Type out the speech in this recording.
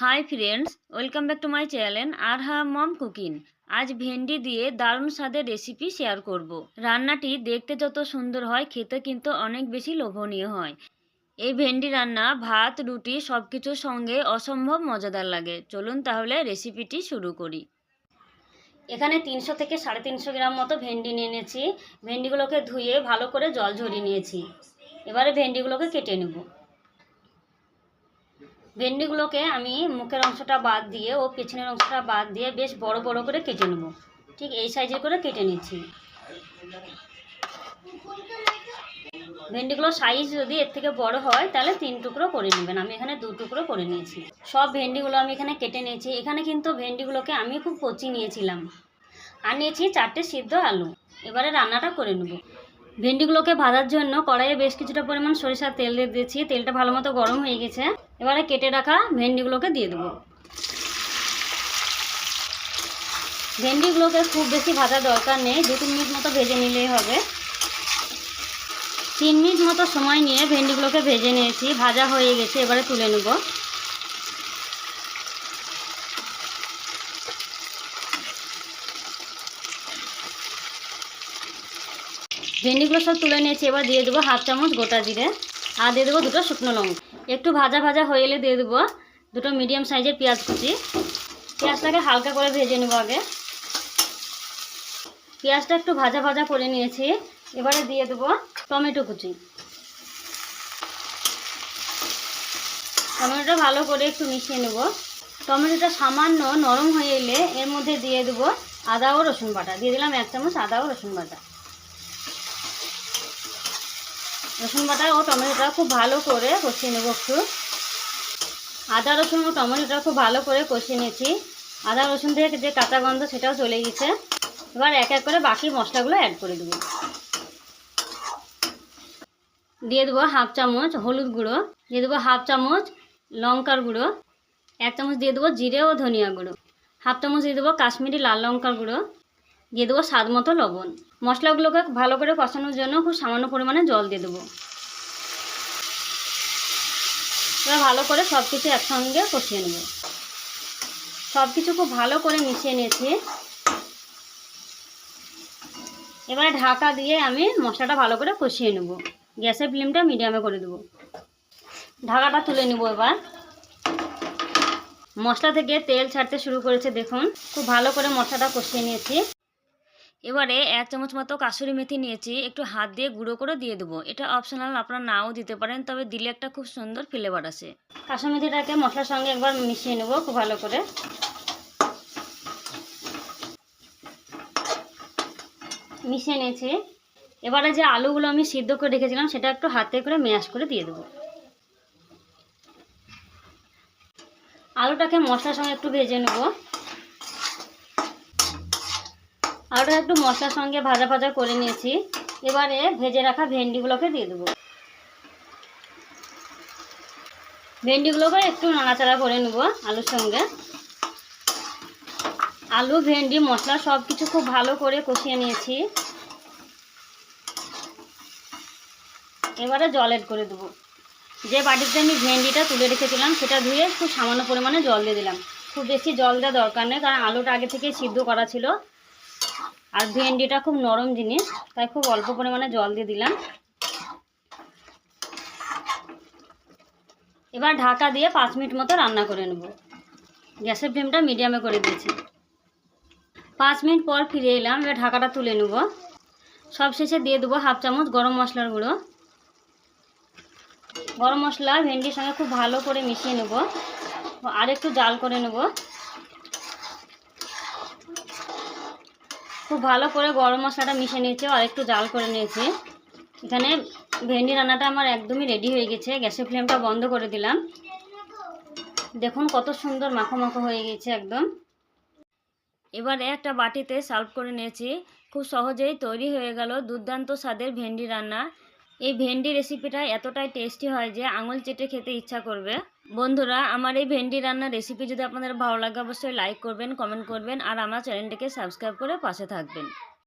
Hi friends welcome back to my channel আর হা মম cooking আজ ভেন্ডি দিয়ে দারুণ স্বাদের রেসিপি শেয়ার করব। রান্নাটি দেখতে যত সুন্দর হয়, খেতে কিন্তু অনেক বেশি লোভনীয় হয়। এই ভেন্ডি রান্না, ভাত, রুটি সব কিছুর সঙ্গে অসম্ভব মজাদার লাগে। চলুন তাহলে রেসিপিটি শুরু করি। এখানে তিনশো থেকে সাড়ে তিনশো গ্রাম মতো ভেন্ডি নিয়ে নিয়েছি। ভেন্ডিগুলোকে ধুয়ে ভালো করে জল ঝরিয়ে নিয়েছি। এবারে ভেন্ডিগুলোকে কেটে নেব। ভেন্ডিগুলোকে আমি মুখের অংশটা বাদ দিয়ে ও পেছনের অংশটা বাদ দিয়ে বেশ বড় বড় করে কেটে নেব। ঠিক এই সাইজের করে কেটে নিচ্ছি। ভেন্ডিগুলোর সাইজ যদি এর থেকে বড় হয়, তাহলে তিন টুকরো করে নেবেন। আমি এখানে দু টুকরো করে নিয়েছি। সব ভেন্ডিগুলো আমি এখানে কেটে নিয়েছি। এখানে কিন্তু ভেন্ডিগুলোকে আমি খুব কচি নিয়েছিলাম। আর নিয়েছি চারটে সিদ্ধ আলু। এবারে রান্নাটা করে নেব। ভেন্ডিগুলোকে ভাজার জন্য কড়াইয়ে বেশ কিছুটা পরিমাণ সরিষার তেল দিয়ে দিয়েছি। তেলটা ভালো মতো গরম হয়ে গেছে। এবারে কেটে রাখা ভেন্ডিগুলোকে দিয়ে দেবো। ভেন্ডিগুলোকে খুব বেশি ভাজার দরকার নেই। দু তিন মিনিট মতো ভেজে নিলেই হবে। তিন মিনিট মতো সময় নিয়ে ভেন্ডিগুলোকে ভেজে নিয়েছি। ভাজা হয়ে গেছে। এবারে তুলে নেব। ভেন্ডিগুলো সব তুলে নিয়েছি, এবার দিয়ে দেবো হাফ চামচ গোটা জিরে। আর দিয়ে দেবো দুটো শুকনো লঙ্কা। একটু ভাজা ভাজা হয়ে এলে দিয়ে দেবো দুটো মিডিয়াম সাইজের পেঁয়াজ কুচি। পেঁয়াজটাকে হালকা করে ভেজে নেব আগে। পেঁয়াজটা একটু ভাজা ভাজা করে নিয়েছি। এবারে দিয়ে দেবো টমেটো কুচি। টমেটোটা ভালো করে একটু মিশিয়ে নেব। টমেটোটা সামান্য নরম হয়ে এলে এর মধ্যে দিয়ে দেবো আদা ও রসুন বাটা। দিয়ে দিলাম এক চামচ আদা ও রসুন বাটা। রসুন বাটা ও টমেটোটা খুব ভালো করে কষিয়ে নেব একটু। আদা রসুন ও টমেটোটা খুব ভালো করে কষিয়ে নিয়েছি। আদা রসুন থেকে যে কাঁচা গন্ধ সেটাও চলে গেছে। এবার এক এক করে বাকি মশলাগুলো অ্যাড করে দেবো। দিয়ে দেবো হাফ চামচ হলুদ গুঁড়ো, দিয়ে দেবো হাফ চামচ লঙ্কার গুঁড়ো, এক চামচ দিয়ে দেবো জিরে ও ধনিয়া গুঁড়ো, হাফ চামচ দিয়ে দেবো কাশ্মীরি লাল লঙ্কার গুঁড়ো দিয়ে দেবো স্বাদ মতো লবণ। মশলাগুলোকে ভালো করে কষানোর জন্য খুব সামান্য পরিমাণে জল দিয়ে দেবো। এবার ভালো করে সব কিছু একসঙ্গে কষিয়ে নেব। সব কিছু খুব ভালো করে মিশিয়ে নিয়েছি। এবারে ঢাকা দিয়ে আমি মশলাটা ভালো করে কষিয়ে নেব। গ্যাসের ফ্লেমটা মিডিয়ামে করে দেবো। ঢাকাটা তুলে নেব এবার। মশলা থেকে তেল ছাড়তে শুরু করেছে, দেখুন। খুব ভালো করে মশলাটা কষিয়ে নিয়েছি। এবারে এক চামচ মতো কাসুরি মেথি নিয়েছি, একটু হাত দিয়ে গুঁড়ো করে দিয়ে দেবো। এটা অপশনাল আপনারা নাও দিতে পারেন, তবে দিলে একটা খুব সুন্দর ফ্লেভার আসে। কাসুরি মেথিটাকে মশলার সঙ্গে একবার মিশিয়ে নেব খুব ভালো করে। মিশিয়ে নিয়েছি। এবারে যে আলুগুলো আমি সিদ্ধ করে রেখেছিলাম, সেটা একটু হাতে করে ম্যাশ করে দিয়ে দেবো। আলুটাকে মশলার সঙ্গে একটু ভেজে নেব। আলুটা একটু মশলার সঙ্গে ভাজা ভাজা করে নিয়েছি। এবারে ভেজে রাখা ভেন্ডিগুলোকে দিয়ে দেবো। ভেন্ডিগুলোকে একটু নাড়াচাড়া করে নেব আলুর সঙ্গে। আলু, ভেন্ডি, মশলা সব কিছু খুব ভালো করে কষিয়ে নিয়েছি। এবারে জল এড করে দেবো। যে বাটিতে আমি ভেন্ডিটা তুলে রেখেছিলাম, সেটা ধুয়ে খুব সামান্য পরিমাণে জল দিয়ে দিলাম। খুব বেশি জল দেওয়া দরকার নেই, কারণ আলুটা আগে থেকে সিদ্ধ করা ছিল। আর ভেন্ডিটা খুব নরম জিনিস, তাই খুব অল্প পরিমাণে জল দিয়ে দিলাম। এবার ঢাকা দিয়ে পাঁচ মিনিট মতো রান্না করে নেব। গ্যাসের ফ্লেমটা মিডিয়ামে করে দিয়েছি। পাঁচ মিনিট পর ফিরে এলাম, এবার ঢাকাটা তুলে নেব। সব শেষে দিয়ে দেবো হাফ চামচ গরম মশলার গুঁড়ো। গরম মশলা ভেন্ডির সঙ্গে খুব ভালো করে মিশিয়ে নেব। আর একটু জাল করে নেব। খুব ভালো করে গরম মশলাটা মিশে নিয়েছি, আর একটু জাল করে নিয়েছি। এখানে ভেন্ডি রান্নাটা আমার একদমই রেডি হয়ে গেছে, গ্যাসের ফ্লেমটা বন্ধ করে দিলাম। দেখুন কত সুন্দর মাখো মাখো হয়ে গেছে একদম। এবারে একটা বাটিতে সার্ভ করে নিয়েছি, খুব সহজেই তৈরি হয়ে গেল দুর্দান্ত স্বাদের ভেন্ডি রান্না। এই ভেন্ডি রেসিপিটা এতটাই টেস্টি হয় যে আঙুল চেটে খেতে ইচ্ছা করবে। বন্ধুরা, আমার এই ভেন্ডি রান্নার রেসিপি যদি আপনাদের ভালো লাগে, অবশ্যই লাইক করবেন কমেন্ট করবেন, আর আমার চ্যানেলটিকে সাবস্ক্রাইব করে পাশে থাকবেন।